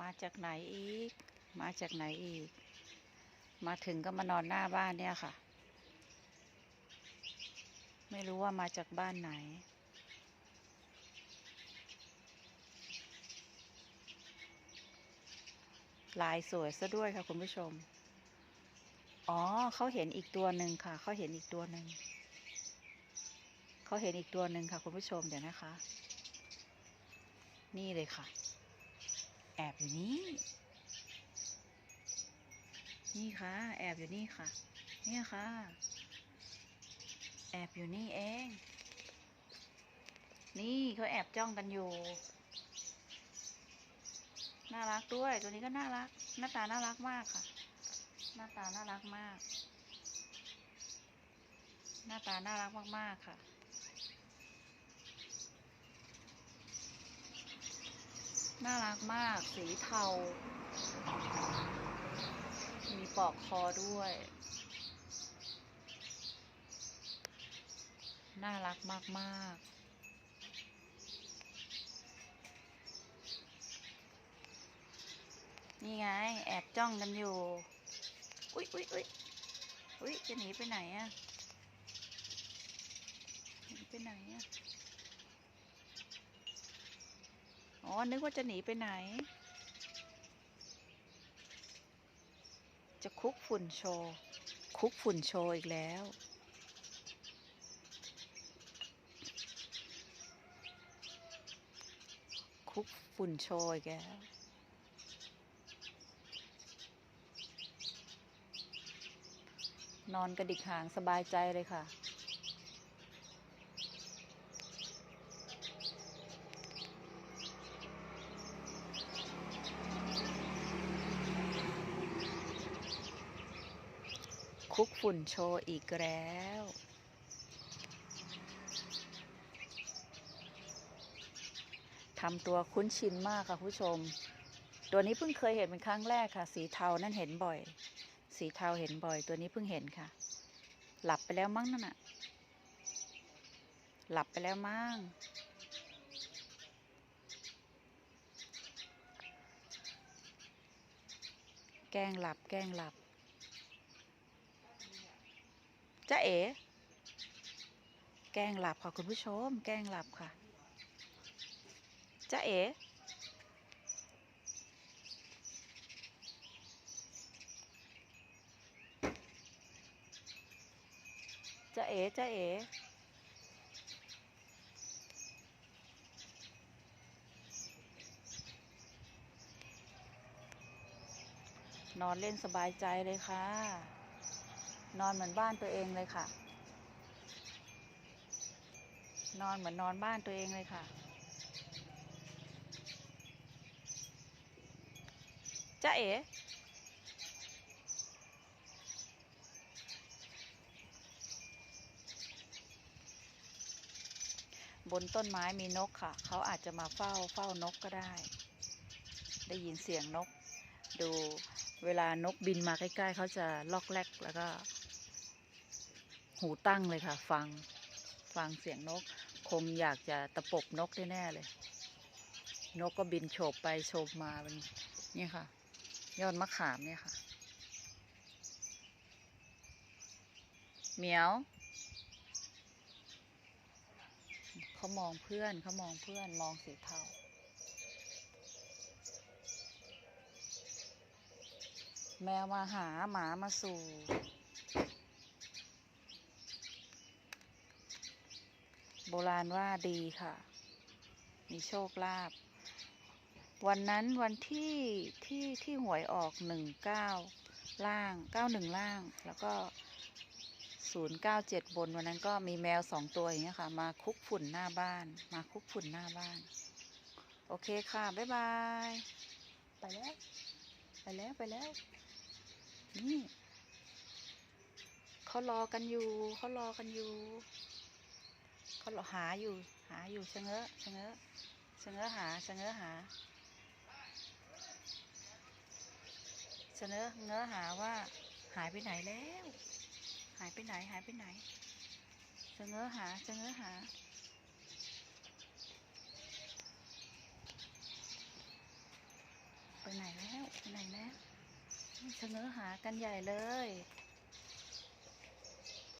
มาจากไหนอีก มาจากไหนอีก มาถึงก็มานอนหน้าบ้านเนี่ยค่ะ ไม่รู้ว่ามาจากบ้านไหน ลายสวยซะด้วยค่ะคุณผู้ชม อ๋อเขาเห็นอีกตัวหนึ่งค่ะ เขาเห็นอีกตัวหนึ่ง เขาเห็นอีกตัวหนึ่งค่ะ คุณผู้ชมเดี๋ยวนะคะ นี่เลยค่ะ แอบอยู่นี่ นี่ค่ะ แอบอยู่นี่ค่ะ เนี่ยค่ะ แอบอยู่นี่เอง นี่เขาแอบจ้องกันอยู่ น่ารักด้วย ตัวนี้ก็น่ารัก หน้าตาน่ารักมากค่ะ หน้าตาน่ารักมาก หน้าตาน่ารักมากๆค่ะ น่ารักมาก สีเทา มีปอกคอด้วย น่ารักมากๆนี่ไง แอบจ้องกันอยู่ อุ๊ยอุ๊ยอุ๊ยอุ๊ยจะหนีไปไหนอะหนีไปไหนอะ อ๋อ นึกว่าจะหนีไปไหน จะคุกฝุ่นโชว์ คุกฝุ่นโชว์อีกแล้ว คุกฝุ่นโชว์อีกแล้วนอนกระดิกหางสบายใจเลยค่ะ คุกฝุ่นโชว์อีกแล้ว ทำตัวคุ้นชินมากค่ะผู้ชม ตัวนี้เพิ่งเคยเห็นเป็นครั้งแรกค่ะ สีเทานั่นเห็นบ่อย สีเทาเห็นบ่อย ตัวนี้เพิ่งเห็นค่ะ หลับไปแล้วมั้งนั่นน่ะหลับไปแล้วมั้งแกล้งหลับแกล้งหลับ จ้าเอ๋ แกงหลับค่ะคุณผู้ชม แกงหลับค่ะจ้าเอ๋จ้าเอ๋จ้าเอ๋นอนเล่นสบายใจเลยค่ะ นอนเหมือนบ้านตัวเองเลยค่ะ นอนเหมือนนอนบ้านตัวเองเลยค่ะ จ้าเอ๋บนต้นไม้มีนกค่ะ เขาอาจจะมาเฝ้าเฝ้านกก็ได้ ได้ยินเสียงนก ดูเวลานกบินมาใกล้ ๆ เขาจะลอกแลกแล้วก็ หูตั้งเลยค่ะ ฟังฟังเสียงนก คงอยากจะตะปบนกแน่ๆเลย นกก็บินโฉบไปโฉบมาเป็นนี่ค่ะ ยอดมะขามเนี่ยค่ะเหมียวเขามองเพื่อนเขามองเพื่อนมองสีเทาแมวมาหาหมามาสู่ โบราณว่าดีค่ะ มีโชคลาภวันนั้นวันที่ที่ที่หวยออกหนึ่งเก้าล่างเก้าหนึ่งล่าง แล้วก็ศูนย์เก้าเจ็ดบนวันนั้นก็มีแมวสองตัวอย่างเงี้ยค่ะ มาคุกฝุ่นหน้าบ้าน มาคุกฝุ่นหน้าบ้าน โอเคค่ะ บ๊ายบาย ไปแล้ว ไปแล้วไปแล้ว นี่เขารอกันอยู่เขารอกันอยู่ เขารอหาอยู่ หาอยู่ชะเง้อชะเง้อชะเง้อหาชะเง้อหาชะเง้อเง้อหาว่า หายไปไหนแล้ว หายไปไหนหายไปไหนชะเง้อหาชะเง้อหาไปไหนแล้วไปไหนแล้วเสนอหากันใหญ่เลย